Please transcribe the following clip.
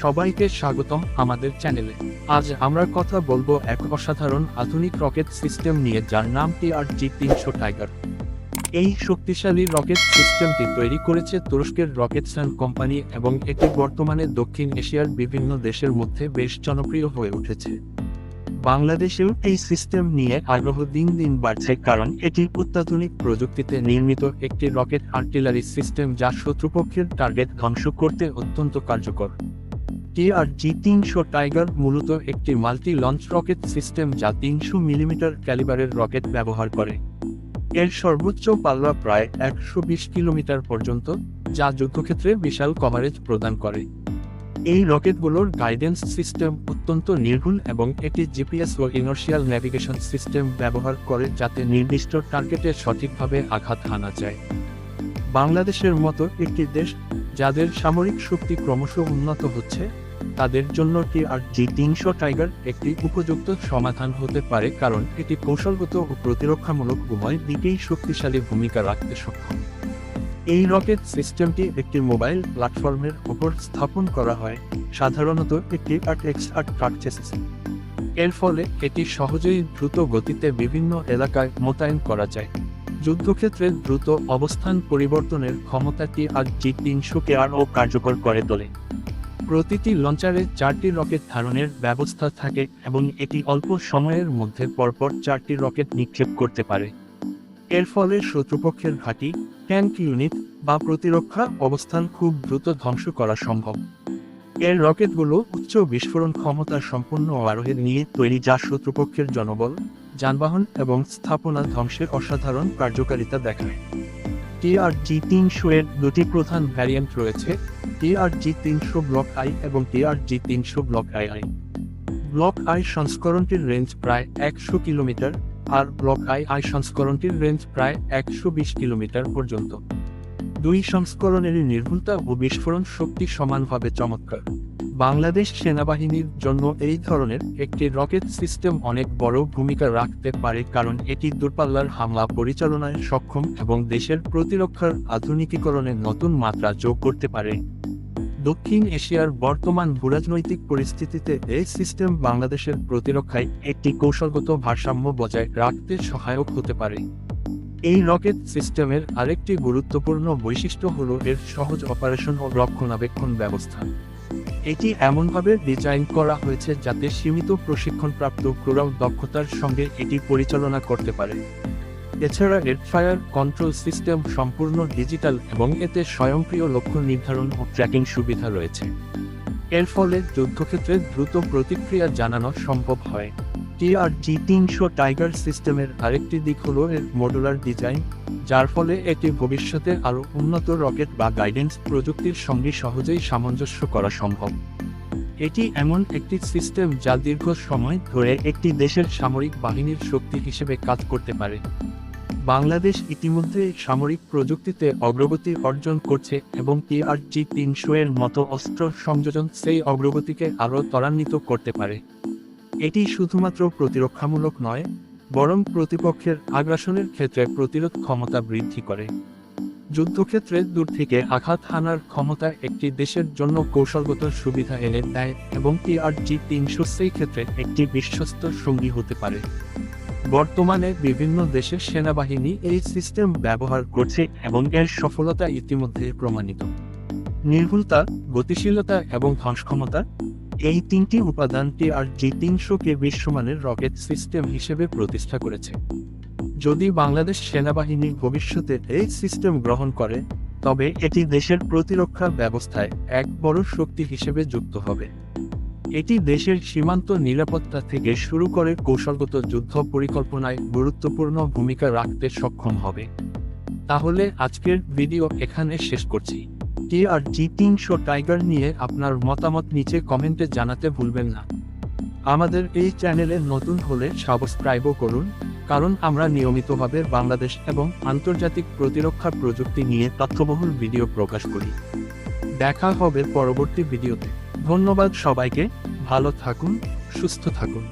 সবাইকে স্বাগতম আমাদের চ্যানেলে। আজ আমরা কথা বলব এক অসাধারণ আধুনিক রকেট সিস্টেম নিয়ে যার নাম টিআরজি তিনশো টাইগার। এই শক্তিশালী রকেট সিস্টেমটি তৈরি করেছে তুরস্কের রকেটসান কোম্পানি এবং এটি বর্তমানে দক্ষিণ এশিয়ার বিভিন্ন দেশের মধ্যে বেশ জনপ্রিয় হয়ে উঠেছে। বাংলাদেশেও এই সিস্টেম নিয়ে আগ্রহ দিন দিন বাড়ছে কারণ এটি অত্যাধুনিক প্রযুক্তিতে নির্মিত একটি রকেট আর্টিলারি সিস্টেম যা শত্রুপক্ষের টার্গেট ধ্বংস করতে অত্যন্ত কার্যকর। টিআরজি তিনশো টাইগার মূলত একটি মাল্টি লঞ্চ রকেট সিস্টেম যা তিনশো মিলিমিটার ক্যালিবারের রকেট ব্যবহার করে। এর সর্বোচ্চ পাল্লা প্রায় একশো বিশ কিলোমিটার পর্যন্ত, যা যুদ্ধক্ষেত্রে বিশাল কভারেজ প্রদান করে। এই রকেটগুলোর গাইডেন্স সিস্টেম অত্যন্ত নির্ভুল এবং এটি জিপিএস ও ইনার্শিয়াল ন্যাভিগেশন সিস্টেম ব্যবহার করে যাতে নির্দিষ্ট টার্গেটে সঠিকভাবে আঘাত হানা যায়। বাংলাদেশের মতো একটি দেশ যাদের সামরিক শক্তি ক্রমশ উন্নত হচ্ছে, তাদের জন্য টিআরজি তিনশো টাইগার একটি উপযুক্ত সমাধান হতে পারে? কারণ এটি কৌশলগত ও প্রতিরক্ষামূলক উভয় দিকেই শক্তিশালী ভূমিকা রাখতে সক্ষম। এই রকেট সিস্টেমটি একটি মোবাইল প্ল্যাটফর্মের উপর স্থাপন করা হয়, সাধারণত একটি আট এক্স আট কার্চেসিস এর ফলে এটি সহজেই দ্রুত গতিতে বিভিন্ন এলাকায় মোতায়েন করা যায়। যুদ্ধক্ষেত্রে দ্রুত অবস্থান পরিবর্তনের ক্ষমতাটি আর জি তিনশোকে আরও কার্যকর করে তোলে। প্রতিটি লঞ্চারে চারটি রকেট ধারণের ব্যবস্থা থাকে এবং এটি অল্প সময়ের মধ্যে পরপর চারটি রকেট নিক্ষেপ করতে পারে। এর ফলে শত্রুপক্ষের ঘাঁটি, ট্যাঙ্ক ইউনিট বা প্রতিরক্ষা অবস্থান খুব দ্রুত ধ্বংস করা সম্ভব। এর রকেটগুলো উচ্চ বিস্ফোরণ ক্ষমতা সম্পন্ন আরোহের নিয়ে তৈরি যা শত্রুপক্ষের জনবল যানবাহন এবং স্থাপনা ধ্বংসের অসাধারণ কার্যকারিতা দেখায়। টিআরজি তিনশো এর দুটি প্রধান ভ্যারিয়েন্ট রয়েছে, টিআরজি তিনশো ব্লক আই এবং টিআরজি তিনশো block I I. Block I সংস্করণটির range প্রায় একশো কিলোমিটার আর ব্লক আই আই সংস্করণটির রেঞ্জ প্রায় একশো বিশ কিলোমিটার পর্যন্ত। দুই সংস্করণেরই নির্ভুলতা ও বিস্ফোরণ শক্তি সমানভাবে চমৎকার। বাংলাদেশ সেনাবাহিনীর জন্য এই ধরনের একটি রকেট সিস্টেম অনেক বড় ভূমিকা রাখতে পারে কারণ এটি দূরপাল্লার হামলা পরিচালনায় সক্ষম এবং দেশের প্রতিরক্ষার আধুনিকীকরণে নতুন মাত্রা যোগ করতে পারে। দক্ষিণ এশিয়ার বর্তমান ভূরাজনৈতিক পরিস্থিতিতে এই সিস্টেম বাংলাদেশের প্রতিরক্ষায় একটি কৌশলগত ভারসাম্য বজায় রাখতে সহায়ক হতে পারে। এই রকেট সিস্টেমের আরেকটি গুরুত্বপূর্ণ বৈশিষ্ট্য হল এর সহজ অপারেশন ও রক্ষণাবেক্ষণ ব্যবস্থা। এটি এমনভাবে ডিজাইন করা হয়েছে যাতে সীমিত প্রশিক্ষণপ্রাপ্ত ক্রোরাও দক্ষতার সঙ্গে এটি পরিচালনা করতে পারে। এছাড়া ফায়ার কন্ট্রোল সিস্টেম সম্পূর্ণ ডিজিটাল এবং এতে স্বয়ংক্রিয় লক্ষ্য নির্ধারণ ও ট্র্যাকিং সুবিধা রয়েছে। এর ফলে যুদ্ধক্ষেত্রে দ্রুত প্রতিক্রিয়া জানানো সম্ভব হয়। টিআরজি তিনশো টাইগার সিস্টেমের আরেকটি দিক হল এর মডুলার ডিজাইন যার ফলে এটি ভবিষ্যতে আরও উন্নত রকেট বা গাইডেন্স প্রযুক্তির সঙ্গে সহজেই সামঞ্জস্য করা সম্ভব। এটি এমন একটি সিস্টেম যা দীর্ঘ সময় ধরে একটি দেশের সামরিক বাহিনীর শক্তি হিসেবে কাজ করতে পারে। বাংলাদেশ ইতিমধ্যে সামরিক প্রযুক্তিতে অগ্রগতি অর্জন করছে এবং টিআরজি তিনশো এর মতো অস্ত্র সংযোজন সেই অগ্রগতিকে আরও ত্বরান্বিত করতে পারে। এটি শুধুমাত্র প্রতিরক্ষামূলক নয়, বরং প্রতিপক্ষের আগ্রাসনের ক্ষেত্রে প্রতিরোধ ক্ষমতা বৃদ্ধি করে। যুদ্ধক্ষেত্রে দূর থেকে আঘাত হানার ক্ষমতা একটি দেশের জন্য কৌশলগত সুবিধা এনে দেয় এবং টিআরজি তিনশো সেই ক্ষেত্রে একটি বিশ্বস্ত সঙ্গী হতে পারে। বর্তমানে বিভিন্ন দেশের সেনাবাহিনী এই সিস্টেম ব্যবহার করছে এবং এর সফলতা ইতিমধ্যে প্রমাণিত। নির্ভুলতা, গতিশীলতা এবং ধ্বংসক্ষমতা এই তিনটি উপাদানটি আর জি তিনশোকে বিশ্বমানের রকেট সিস্টেম হিসেবে প্রতিষ্ঠা করেছে। যদি বাংলাদেশ সেনাবাহিনী ভবিষ্যতে এই সিস্টেম গ্রহণ করে, তবে এটি দেশের প্রতিরক্ষা ব্যবস্থায় এক বড় শক্তি হিসেবে যুক্ত হবে। এটি দেশের সীমান্ত নিরাপত্তা থেকে শুরু করে কৌশলগত যুদ্ধ পরিকল্পনায় গুরুত্বপূর্ণ ভূমিকা রাখতে সক্ষম হবে। তাহলে আজকের ভিডিও এখানে শেষ করছি। টি আর জি তিনশো টাইগার নিয়ে আপনার মতামত নিচে কমেন্টে জানাতে ভুলবেন না। আমাদের এই চ্যানেলে নতুন হলে সাবস্ক্রাইবও করুন, কারণ আমরা নিয়মিতভাবে বাংলাদেশ এবং আন্তর্জাতিক প্রতিরক্ষা প্রযুক্তি নিয়ে তথ্যবহুল ভিডিও প্রকাশ করি। দেখা হবে পরবর্তী ভিডিওতে। ধন্যবাদ সবাইকে, ভালো থাকুন, সুস্থ থাকুন।